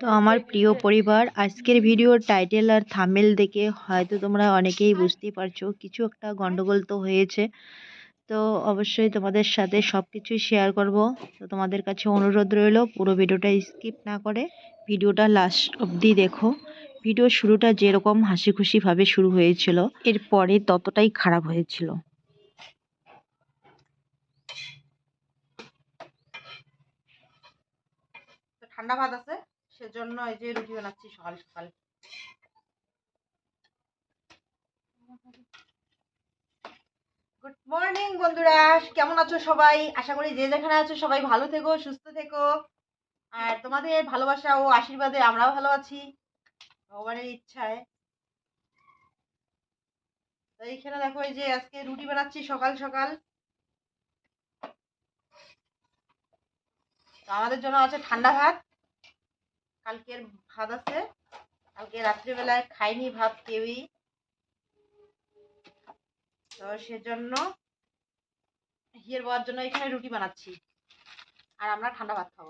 তো আমার প্রিয় পরিবার, আজকের ভিডিওর টাইটেল আর থামেল দেখে হয়তো তোমরা অনেকেই বুঝতেই পারছ, কিছু একটা গন্ডগোল তো হয়েছে। তো অবশ্যই তোমাদের সাথে সব কিছুই শেয়ার করব। তো তোমাদের কাছে অনুরোধ রইল, পুরো ভিডিওটা স্কিপ না করে ভিডিওটা লাস্ট অবধি দেখো। ভিডিও শুরুটা যেরকম হাসি খুশিভাবে শুরু হয়েছিল এরপরে ততটাই খারাপ হয়েছিল। ঠান্ডা ভাত আছে? সেজন্য এই যে রুটি বানাচ্ছি, সকাল সকাল। গুড মর্নিং বন্ধুরা। কেমন আছো সবাই? আশা করি যে যেখানে আছো সবাই ভালো থেকো, সুস্থ থেকো। আর তোমাদের ভালোবাসা ও আশীর্বাদে আমরাও ভালো আছি, ভগবানের ইচ্ছায়। তো এইখানে দেখো, এই যে আজকে রুটি বানাচ্ছি সকাল সকাল। আমাদের জন্য আছে ঠান্ডা ভাত। কালকের ভাত আছে। কালকে রাত্রিবেলায় খাইনি ভাত কেউই। তো সেজন্য হিয়ের বাবার জন্য এখানে রুটি বানাচ্ছি। আর আমরা ঠান্ডা ভাত খাব।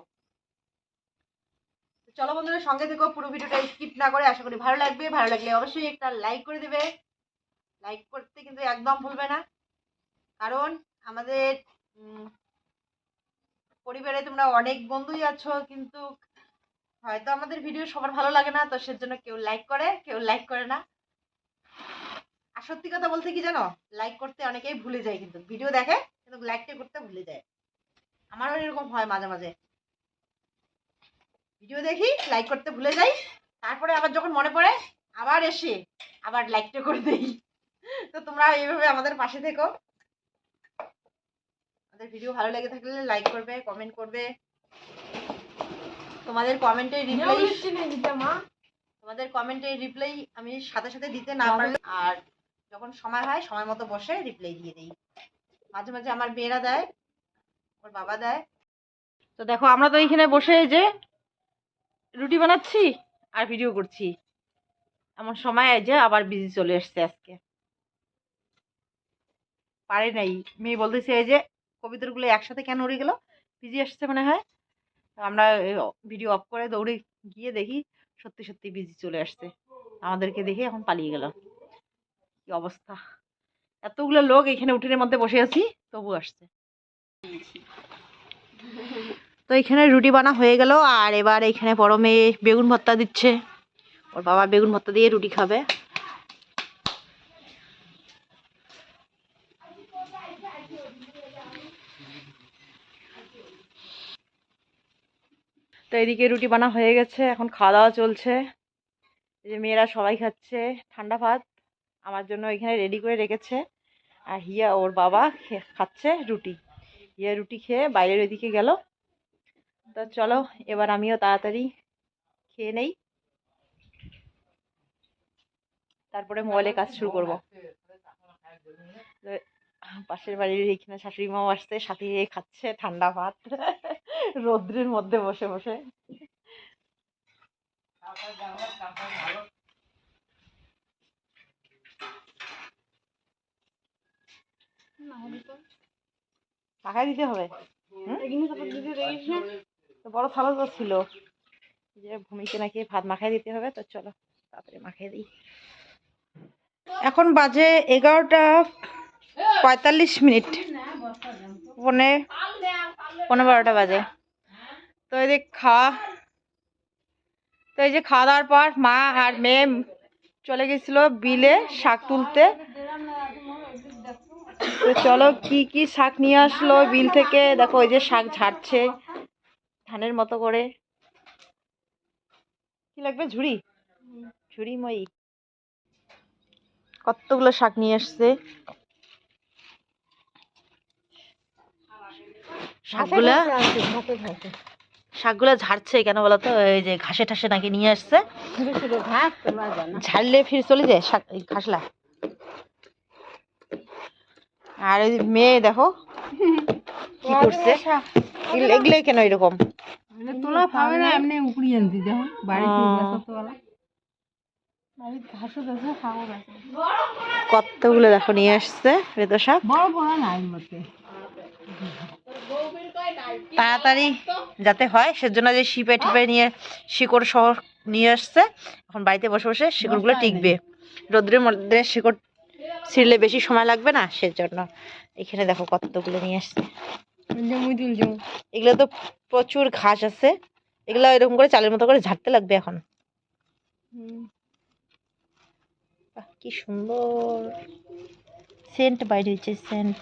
চলো বন্ধুরা, সঙ্গে থেকো, পুরো ভিডিওটা স্কিপ না করে আশা করি ভালো লাগবে। ভালো লাগলে অবশ্যই একটা লাইক করে দেবে। লাইক করতে কিন্তু একদম ভুলবে না। কারণ আমাদের পরিবারে তোমরা অনেক বন্ধুই আছো, কিন্তু হয়তো আমাদের ভিডিও সবার ভালো লাগে না, তো সেজন্য কেউ লাইক করে, কেউ লাইক করে না। আর সত্যি কথা বলতে কি জানো? লাইক করতে অনেকেই ভুলে যায় কিন্তু। ভিডিও দেখে, কিন্তু লাইকটা করতে ভুলে যায়। আমারও এরকম হয় মাঝে মাঝে। ভিডিও দেখি লাইক করতে ভুলে যাই। তারপরে আবার যখন মনে পড়ে, আবার এসে আবার লাইকটা করে দেই। তো তোমরা এইভাবে আমাদের পাশে থেকো। আমাদের ভিডিও ভালো লেগে থাকলে লাইক করবে কমেন্ট করবে। তোমাদের কমেন্টের রিপ্লাই তোমাদের কমেন্টের রিপ্লাই আমি সাথে সাথে দিতে না পারলে আর যখন সময় হয় সময় মতো বসে রিপ্লাই দিয়ে দিই। মাঝে মাঝে আমার মেয়েরা দেয় ওর বাবা দেয়। তো দেখো আমরা তো এইখানে বসে এই যে রুটি বানাচ্ছি আর ভিডিও করছি। এমন সময় এই যে আবার বিজি চলে এসছে আজকে। পারে নাই। মেয়ে বলতেছে এই যে কবিতাগুলো একসাথে কেন উড়ে গেল? বিজি আসছে মনে হয়। আমরা ভিডিও অফ করে দৌড়ে গিয়ে দেখি সত্যি সত্যি বিজি চলে আসছে। আমাদেরকে দেখে এখন পালিয়ে গেল। কি অবস্থা? এতগুলো লোক এখানে উঠোনের মধ্যে বসে আছি তবু আসছে। তো এখানে রুটি বানা হয়ে গেল, আর এবার এখানে মেয়ে বেগুন ভর্তা দিচ্ছে। ওর বাবা বেগুন ভর্তা দিয়ে রুটি খাবে তো এদিকে রুটি বানা হয়ে গেছে, এখন খাওয়া দাওয়া চলছে। এই যে মেয়েরা সবাই খাচ্ছে, ঠান্ডা ভাত আমার জন্য এখানে রেডি করে রেখেছে। আর হিয়া, ওর বাবা খাচ্ছে রুটি। হিয়া রুটি খেয়ে বাইরের ওইদিকে গেল। তো চলো, এবার আমিও তাড়াতাড়ি খেয়ে নেই। তারপরে মোবাইলে কাজ শুরু করব। পাশের বাড়ির এখানে শাশুড়ি মাও আসছে, সাথে খাচ্ছে, ঠান্ডা ভাত, রৌদ্রের মধ্যে বসে বসে। মাখাই দিতে হবে? বড় থালা তো ছিল। যে ভূমিকে নাকি ভাত মাখাই দিতে হবে, তো চলো, তাড়াতাড়ি মাখিয়ে দিই। এখন বাজে এগারোটা পঁয়তাল্লিশ মিনিট। পনে পনেরো বারোটা বাজে। তো এই যে খাওয়া, তো এই যে খাওয়া দাওয়ার পর মা আর মেয়ে চলে গেছিল বিলে শাক তুলতে। তো চলো কি কি শাক নিয়ে আসলো বিল থেকে? দেখো ওই যে শাক ঝাড়ছে ধানের মতো করে। কি লাগবে? ঝুড়ি? ঝুড়ি মই কতগুলো শাক নিয়ে আসছে? শাকগুলা শাকগুলা ঝাড়ছে কেন বলো তো এই যে ঘাসে ঠাসে নাকি নিয়ে আসছে। ঝাড়লে ফির চলে যায় শাক ঘাসলা। আর ওই মেয়ে দেখো কি করছে? এগুলো- এগুলোই কেন এরকম? তোলা পাবে না এমনি উপড়ি আনছি দেখো বাড়িতে ও। তোলা। বাড়িতে ঘাসও আছে খাওয়া আছে। কতগুলো দেখো নিয়ে আসছে বেতো শাক? বড় বড় নাই মতে তাড়াতাড়ি যাতে হয় সেজন্য যে শিপে টিপে নিয়ে শিকড় সহ নিয়ে আসছে এখন বাড়িতে বসে বসে শিকড়গুলো টিকবে। রোদ্রের মধ্যে শিকড় ছিঁড়লে বেশি সময় লাগবে না সেজন্য এখানে দেখো কতগুলো নিয়ে আসছে। এগুলো তো প্রচুর ঘাস আছে এগুলো এরকম করে চালের মতো করে ঝাড়তে লাগবে এখন। বাহ, কি সুন্দর। সেন্ট বাইরে হচ্ছে সেন্ট।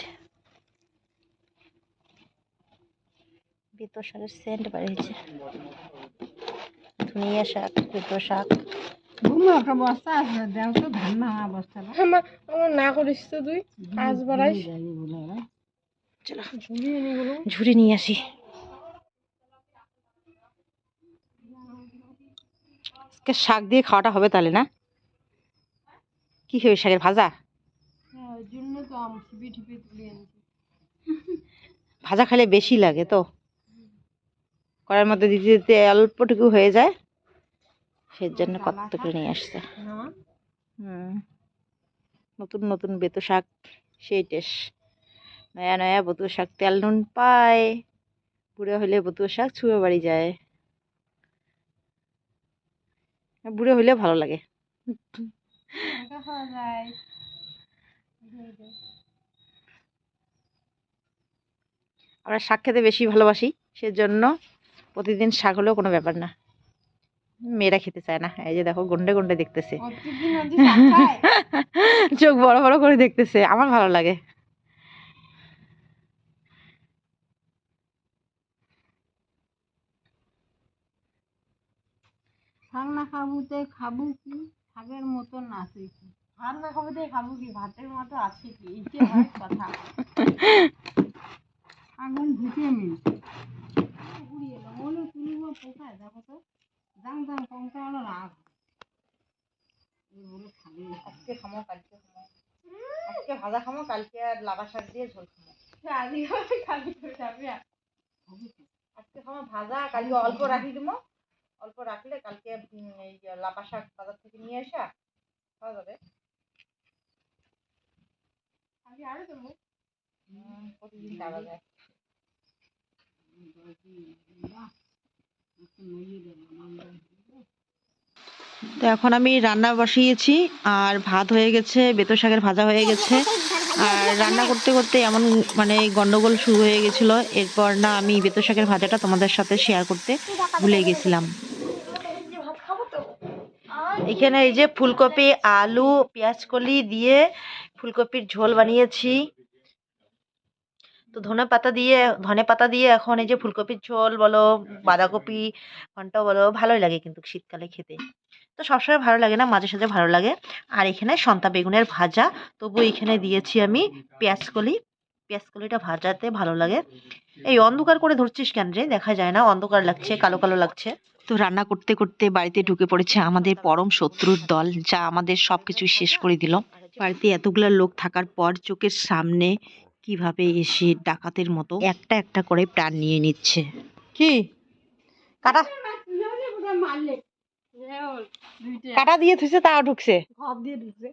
বেতো শাকের সেন্ট বাইরে হয়েছে। ধনিয়া শাক বেতো শাক। না। আমার না করিস তো তুই আজ বাড়াইস। ঝুড়ি নিয়ে আসি। শাক দিয়ে খাওয়াটা হবে তাহলে না? কি হবে শাকের ভাজা? হ্যাঁ ভাজা খেলে বেশি লাগে তো। কড়াইয়ের মধ্যে দিতে দিতে অল্পটুকু হয়ে যায়। সেই জন্য কতটুকু নিয়ে আসছে। হুম নতুন নতুন বেতো শাক সেই টেস্ট। নয়া নয়া বতুয়া শাক তেল নুন পায় বুড়ো হলে বতুয়া শাক ছুঁয়ে বাড়ি যায়। বুড়ো হইলে ভালো লাগে। যায়। আমরা শাক খেতে বেশি ভালোবাসি সেজন্য প্রতিদিন শাক হলেও কোনো ব্যাপার না। মেয়েরা খেতে চায় না। এই যে দেখো গন্ডে গন্ডে দেখতেছে। চোখ বড় বড় করে দেখতেছে। আমার ভালো লাগে। শাক না খাব তে খাব কি? শাকের মতন আছে কি? ভাত না খাব তে খাব কি? ভাতের মতো আছে কি? কথা। আগুন ঢুকে মিল উড়িয়ে এলো মনে তুলিব পোকায় দেখো তো দাম দাম কমতে হলো রাগ বলে খাবে আজকে খামো কালকে খামো। আজকে ভাজা খামো কালকে আর লাভা শাক দিয়ে ঝোল খামো। আজকে খালি করে আজকে খামো ভাজা কালকে অল্প রাখি দিবো। অল্প রাখলে কালকে এই লাভা শাক বাজার থেকে নিয়ে আসা খাওয়া যাবে। আজকে আরও দেবো। প্রতিদিন খাওয়া যায়। তো এখন আমি রান্না বসিয়েছি, আর ভাত হয়ে গেছে বেতো শাকের ভাজা হয়ে গেছে। আর রান্না করতে করতে এমন মানে গন্ডগোল শুরু হয়ে গেছিল। এরপর না, আমি বেতো শাকের ভাজাটা তোমাদের সাথে শেয়ার করতে ভুলে গেছিলাম। এখানে এই যে ফুলকপি, আলু, পেঁয়াজ কলি দিয়ে ফুলকপির ঝোল বানিয়েছি। তো ধনে পাতা দিয়ে ধনে পাতা দিয়ে এখন এই যে ফুলকপির ঝোল বলো বাঁধাকপি ঘণ্টা বলো ভালোই লাগে কিন্তু শীতকালে খেতে। তো সবসময় ভালো লাগে না মাঝে সাঝে ভালো লাগে। আর এখানে সন্তা বেগুনের ভাজা তবু এখানে দিয়েছি আমি পেঁয়াজ কলি পেঁয়াজ কলিটা ভাজাতে ভালো লাগে। এই অন্ধকার করে ধরছিস কেন রে? দেখা যায় না অন্ধকার লাগছে কালো কালো লাগছে। তো রান্না করতে করতে বাড়িতে ঢুকে পড়েছে আমাদের পরম শত্রুর দল যা আমাদের সবকিছু শেষ করে দিল। বাড়িতে এতগুলো লোক থাকার পর চোখের সামনে কীভাবে এসে ডাকাতের মতো একটা একটা করে প্রাণ নিয়ে নিচ্ছে। কি? কাটা। কাটা দিয়ে থুইছে তাও ঢুকছে। দিয়ে ঢুকছে।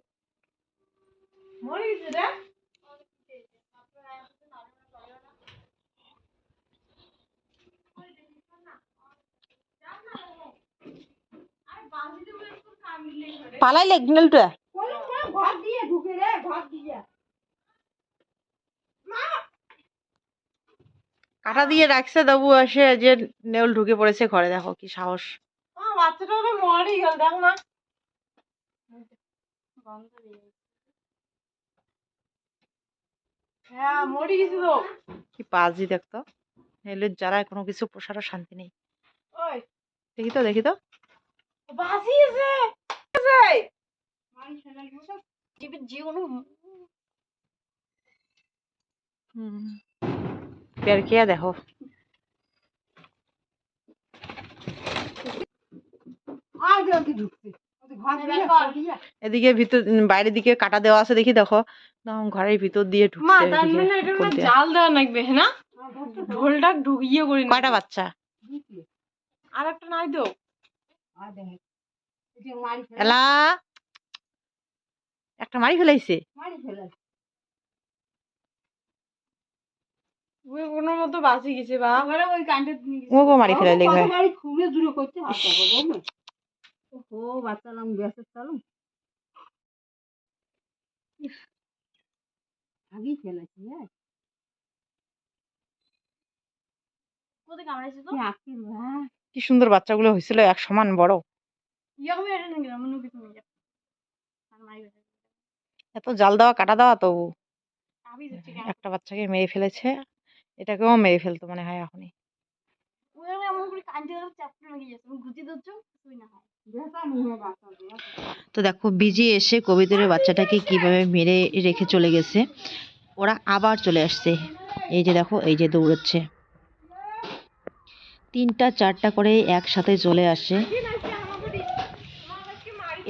মরে গেছে রে পালাইলে নেলটা ঘর দিয়ে ঢুকে রে ঘর দিয়ে কাটা দিয়ে রাখছে তবু আসে যে নেউল ঢুকে পড়েছে ঘরে। দেখো কি সাহস। আমার বাচ্চাটা তো গেল দেখ না। হ্যাঁ মরে গেছে তো। কি পাজি দেখতো। নেউলের জ্বালায় কোনো কিছু পোষারও শান্তি নেই। ওই। দেখি তো দেখি তো। বাঁচিয়েছে। যে কোনো হুম পেরকিয়া দেখো এদিকে ভিতর বাইরের দিকে কাটা দেওয়া আছে দেখি দেখো। ঘরের ভিতর দিয়ে ঢুকছে মানে। জাল দেওয়া লাগবে হ্যাঁ না? ঢোলটা ঢুকিয়ে করে কয়টা বাচ্চা? আর একটা নাই তো। এলা একটা মারি ফেলাইছে? মারি ফেলে ওই কোনো মতো বাঁচি গেছে বা এবারে ওই কানটা নিয়ে গেছে। মারি ফেলাইলে কত ভাই। বাড়ি খুঁড়ে দূরে করতে হাত পাবো ও বাচ্চালাম গ্যাসের চালু আগেই ফেলেছি হ্যাঁ। কোথায় কামড়াইছে তো? কি আঁকিল হ্যাঁ। কি সুন্দর বাচ্চাগুলো হয়েছিল এক সমান বড়। এত জাল দেওয়া কাটা দেওয়া তো আবি যাচ্ছে কেন? একটা বাচ্চাকে মেরে ফেলেছে। এটাকেও মেরে ফেলতো মনে হয় এখনই। তো দেখো বিজি এসে কবিতরের বাচ্চাটাকে কীভাবে মেরে রেখে চলে গেছে ওরা আবার চলে আসছে। এই যে দেখো এই যে দৌড়চ্ছে। তিনটা চারটা করে একসাথে চলে আসে।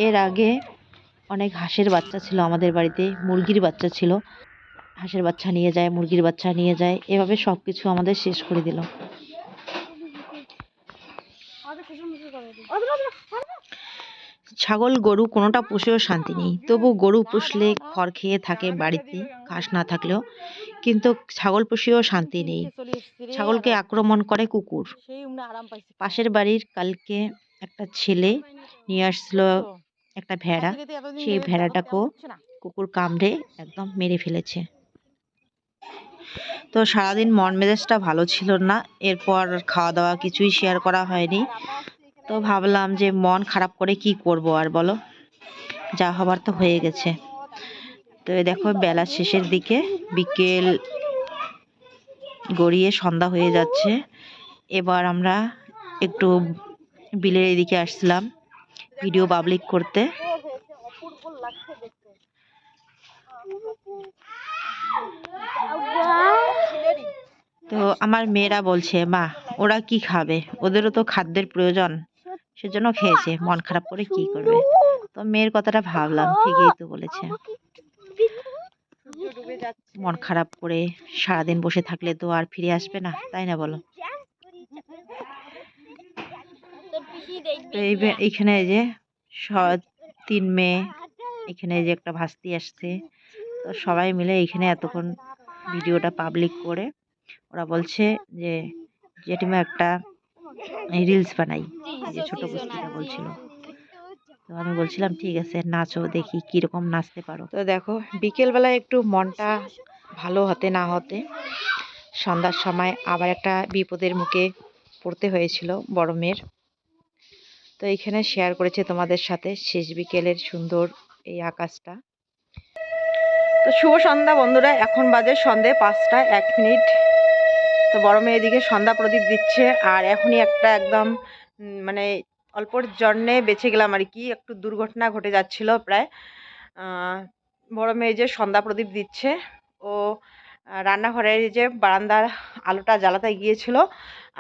এর আগে অনেক হাঁসের বাচ্চা ছিল আমাদের বাড়িতে মুরগির বাচ্চা ছিল। হাঁসের বাচ্চা নিয়ে যায়, মুরগির বাচ্চা নিয়ে যায়, এভাবে সব কিছু আমাদের শেষ করে দিল। ছাগল, গরু, কোনোটা পুষেও শান্তি নেই। তবু গরু পুষলে খড় খেয়ে থাকে বাড়িতে, ঘাস না থাকলেও। কিন্তু ছাগল পুষেও শান্তি নেই। ছাগলকে আক্রমণ করে কুকুর। পাশের বাড়ির কালকে একটা ছেলে নিয়ে আসছিল একটা ভেড়া। সেই ভেড়াটাকেও কুকুর কামড়ে একদম মেরে ফেলেছে। তো সারাদিন মন মেজাজটা ভালো ছিল না। এরপর খাওয়া দাওয়া কিছুই শেয়ার করা হয়নি। তো ভাবলাম যে মন খারাপ করে কি করব আর বলো? যা হবার তো হয়ে গেছে। তো দেখো, বেলা শেষের দিকে বিকেল গড়িয়ে সন্ধ্যা হয়ে যাচ্ছে। এবার আমরা একটু বিলের এদিকে আসছিলাম ভিডিও পাবলিক করতে। তো আমার মেয়েরা বলছে মা ওরা কি খাবে? ওদেরও তো খাদ্যের প্রয়োজন। সেজন্য খেয়েছে, মন খারাপ করে কি করবে? তো মেয়ের কথাটা ভাবলাম, ঠিকই তো বলেছে। মন খারাপ করে সারাদিন বসে থাকলে তো আর ফিরে আসবে না, তাই না বলো? এইখানে এই যে তিন মেয়ে, এখানে যে একটা ভাস্তি আসছে। তো সবাই মিলে এখানে এতক্ষণ ভিডিওটা পাবলিক করে ওরা বলছে যে, জেঠিমা একটা রিলস বানাই। যে ছোট বস্তিটা বলছিল। তো আমি বলছিলাম, ঠিক আছে, নাচো, দেখি কীরকম নাচতে পারো। তো দেখো বিকেলবেলায় একটু মনটা ভালো হতে না হতে সন্ধ্যার সময় আবার একটা বিপদের মুখে পড়তে হয়েছিল বড় মেয়ের। তো এইখানে শেয়ার করেছে তোমাদের সাথে শেষ বিকেলের সুন্দর এই আকাশটা। তো শুভ সন্ধ্যা বন্ধুরা, এখন বাজে সন্ধে পাঁচটা এক মিনিট। তো বড় মেয়ে এদিকে সন্ধ্যা প্রদীপ দিচ্ছে, আর এখনই একটা একদম মানে অল্পর জন্যে বেঁচে গেলাম আর কি, একটু দুর্ঘটনা ঘটে যাচ্ছিল প্রায়। বড় মেয়ে যে সন্ধ্যা প্রদীপ দিচ্ছে, ও রান্নাঘরের যে বারান্দার আলোটা জ্বালাতে গিয়েছিল।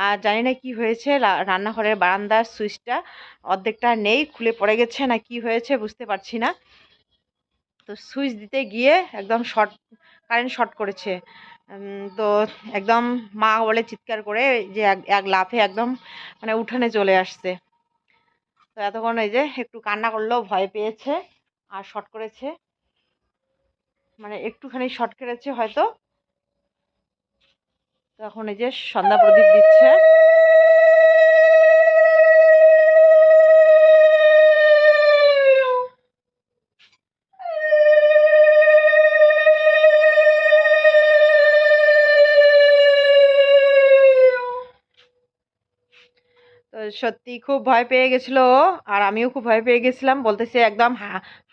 আর জানি না কি হয়েছে রান্নাঘরের বারান্দার সুইচটা অর্ধেকটা নেই, খুলে পড়ে গেছে না কি হয়েছে বুঝতে পারছি না। তো সুইচ দিতে গিয়ে একদম শর্ট, কারেন্ট শর্ট করেছে। তো একদম মা বলে চিৎকার করে যে এক লাফে একদম মানে উঠানে চলে আসছে। তো এতক্ষণ এই যে একটু কান্না করলেও ভয় পেয়েছে আর শর্ট করেছে। মানে একটুখানি শর্ট করেছে হয়তো। তো এখন এই যে সন্ধ্যা প্রদীপ দিচ্ছে। সত্যি খুব ভয় পেয়ে গেছিল আর আমিও খুব ভয় পেয়ে গেছিলাম। বলতেছে একদম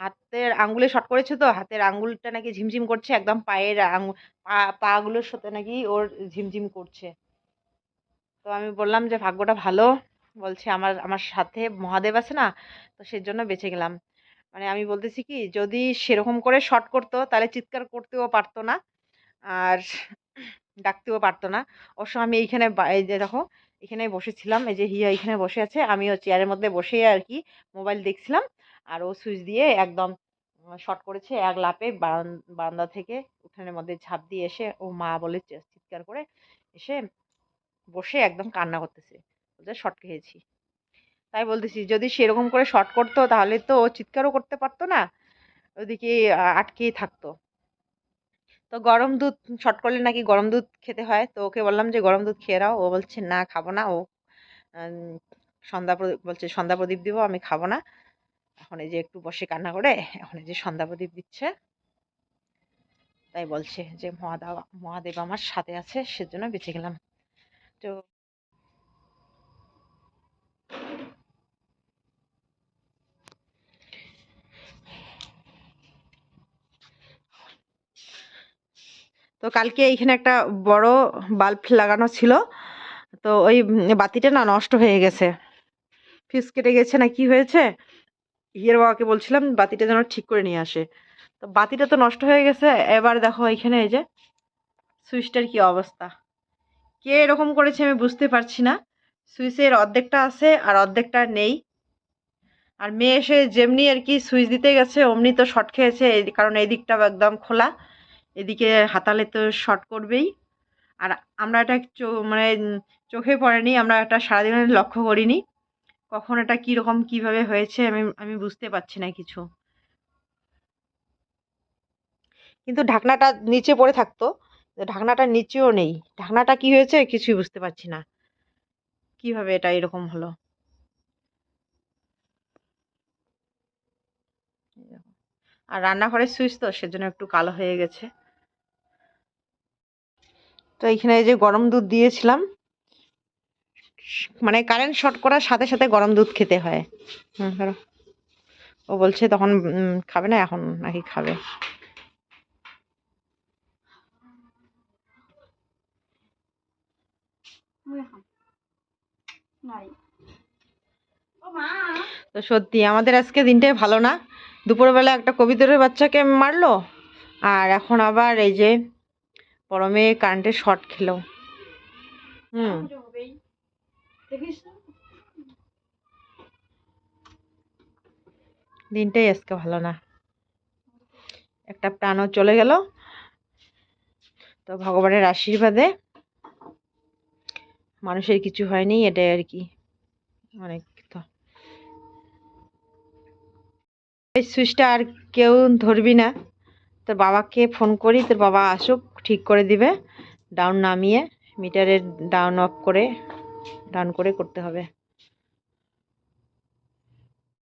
হাতের আঙ্গুলে শর্ট করেছে তো, হাতের আঙ্গুলটা নাকি ঝিমঝিম করছে, একদম পায়ের আঙ্গুল পা, পাগুলোর সাথে নাকি ওর ঝিমঝিম করছে। তো আমি বললাম যে, ভাগ্যটা ভালো। বলছে, আমার আমার সাথে মহাদেব আছে না? তো সেজন্য বেঁচে গেলাম। মানে আমি বলতেছি কি, যদি সেরকম করে শর্ট করতো, তাহলে চিৎকার করতেও পারতো না, আর ডাকতেও পারতো না। অবশ্য আমি এইখানে দেখো এখানে বসেছিলাম। এই যে হিয়া এখানে বসে আছে। আমিও চেয়ারের মধ্যে বসে আর কি মোবাইল দেখছিলাম। আর ও সুইচ দিয়ে একদম শর্ট করেছে এক লাপে বারান- বারান্দা থেকে উঠানের মধ্যে ঝাঁপ দিয়ে এসে ও মা বলে চিৎকার করে এসে বসে একদম কান্না করতেছে। বলছে শর্ট খেয়েছি। তাই বলতেছি, যদি সেরকম করে শর্ট করতো তাহলে তো ও চিৎকারও করতে পারতো না। ওদিকে আটকেই থাকতো। তো গরম দুধ শর্ট করলে নাকি গরম দুধ খেতে হয়? তো ওকে বললাম যে, গরম দুধ খেয়ে নাও। ও বলছে, না, খাব না। ও সন্ধ্যা বলছে, সন্ধ্যা প্রদীপ দিব, আমি খাব না। এখন এই যে একটু বসে কান্না করে, এখন এই যে সন্ধ্যা প্রদীপ দিচ্ছে। তাই বলছে যে, মহাদেব মহাদেব আমার সাথে আছে, সেজন্য বেঁচে গেলাম। তো তো কালকে এইখানে একটা বড় বাল্ব লাগানো ছিল। তো ওই বাতিটা না নষ্ট হয়ে গেছে। ফিউজ কেটে গেছে না কি হয়েছে? হিয়ের বাবাকে বলছিলাম বাতিটা যেন ঠিক করে নিয়ে আসে। তো বাতিটা তো নষ্ট হয়ে গেছে, এবার দেখো এখানে এই যে সুইচটার কি অবস্থা। কে এরকম করেছে আমি বুঝতে পারছি না। সুইচের অর্ধেকটা আছে আর অর্ধেকটা নেই। আর মেয়ে এসে যেমনি আর কি সুইচ দিতে গেছে, অমনি তো শর্ট খেয়েছে কারণ এই দিকটা একদম খোলা। এদিকে হাতালে তো শর্ট করবেই। আর আমরা এটা মানে চোখে পড়েনি, আমরা এটা সারাদিন লক্ষ্য করিনি। কখন এটা কীরকম, কীভাবে হয়েছে, আমি আমি বুঝতে পারছি না কিছু। কিন্তু ঢাকনাটা নিচে পড়ে থাকতো ঢাকনাটা নিচেও নেই। ঢাকনাটা কি হয়েছে, কিছুই বুঝতে পারছি না। কীভাবে এটা এরকম হলো? আর রান্নাঘরের সুইচ তো, সেজন্য একটু কালো হয়ে গেছে। তো এইখানে এই যে গরম দুধ দিয়েছিলাম মানে কারেন্ট শর্ট করার সাথে সাথে গরম দুধ খেতে হয়। হুম ও বলছে তখন খাবে না, এখন নাকি খাবে। তো সত্যি, আমাদের আজকে দিনটাই ভালো না। দুপুরবেলা একটা কবিতরের বাচ্চাকে মারলো, আর এখন আবার এই যে পরমে কারেন্টের শর্ট খেলো। হুম? দিনটাই আজকে ভালো না। একটা প্রাণও চলে গেল। তো ভগবানের আশীর্বাদে মানুষের কিছু হয়নি এটাই আর কি। অনেক তো। এই সুইচটা আর কেউ ধরবি না। তোর বাবাকে ফোন করি তোর বাবা আসুক। ঠিক করে দিবে। ডাউন নামিয়ে মিটারের ডাউন অফ করে ডাউন করে করতে হবে।